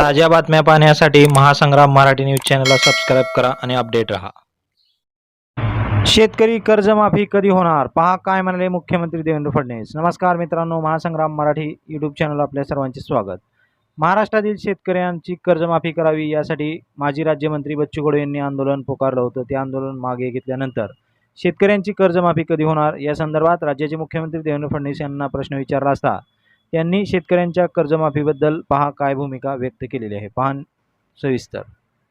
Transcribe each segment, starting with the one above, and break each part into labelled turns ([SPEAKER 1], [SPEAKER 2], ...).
[SPEAKER 1] ताज्या बातम्या पाहण्यासाठी महासंग्राम मराठी न्यूज चॅनलला सबस्क्राईब करा आणि अपडेट रहा. शेतकरी कर्जमाफी कधी होणार? पहा काय म्हणाले मुख्यमंत्री देवेंद्र फडणवीस. नमस्कार मित्रांनो महासंग्राम मराठी यूट्यूब चॅनल आपल्या सर्वांचे स्वागत. महाराष्ट्रातील शेतकऱ्यांची कर्जमाफी करावी यासाठी माजी राज्यमंत्री बच्चू कडू यांनी आंदोलन पुकारलं होतं. ते आंदोलन मागे घेतल्यानंतर शेतकऱ्यांची कर्जमाफी कधी होणार? या संदर्भात राज्याचे मुख्यमंत्री देवेंद्र फडणवीस यांना प्रश्न विचारला असता त्यांनी शेतकऱ्यांच्या कर्जमाफीबद्दल पहा काय भूमिका व्यक्त केलेली आहे. पहा सविस्तर.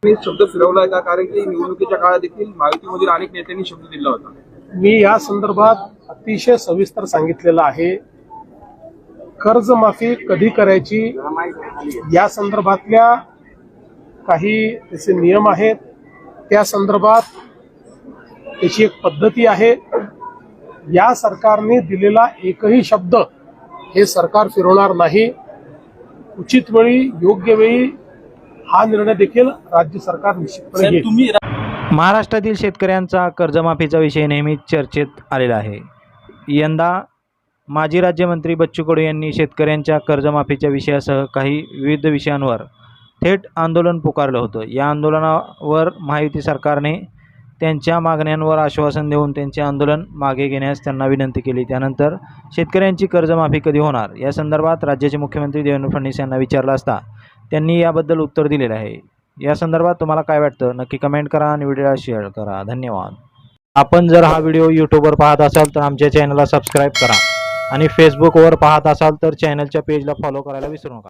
[SPEAKER 2] मी शब्द फिरवलाय का? कारण की निवडणुकीच्या काळात देखील महायुतीमधील अनेक नेत्यांनी शब्द दिला होता.
[SPEAKER 3] मी या संदर्भात अतिशय सविस्तर सांगितलेलं आहे. कर्जमाफी कधी करायची? या संदर्भातल्या काही त्याचे नियम आहेत. त्या संदर्भात त्याची एक पद्धती आहे. या सरकारने दिलेला एकही शब्द हे सरकार फिरवणार नाही. उचित वेळी योग्य वेळी हा निर्णय देखील राज्य सरकार निश्चितपणे
[SPEAKER 2] तुम्ही
[SPEAKER 1] महाराष्ट्रातील शेतकऱ्यांचा कर्जमाफीचा विषय नेहमीच चर्चेत आलेला आहे. यंदा माजी राज्यमंत्री बच्चू कडू यांनी शेतकऱ्यांच्या कर्जमाफीच्या विषयासह काही विविध विषयांवर थेट आंदोलन पुकारलं होतं. या आंदोलनावर महायुती सरकारने त्यांच्या मागण्यांवर आश्वासन देऊन त्यांचे आंदोलन मागे घेण्यास त्यांना विनंती केली. त्यानंतर शेतकऱ्यांची कर्जमाफी कधी होणार? या संदर्भात राज्याचे मुख्यमंत्री देवेंद्र फडणवीस यांना विचारलं असता त्यांनी याबद्दल उत्तर दिलेलं आहे. या संदर्भात तुम्हाला काय वाटतं? नक्की कमेंट करा आणि व्हिडिओला शेअर करा. धन्यवाद. आपण जर हा व्हिडिओ यूट्यूबवर पाहत असाल तर आमच्या चॅनलला सबस्क्राईब करा. आणि फेसबुकवर पाहत असाल तर चॅनलच्या पेजला फॉलो करायला विसरू नका.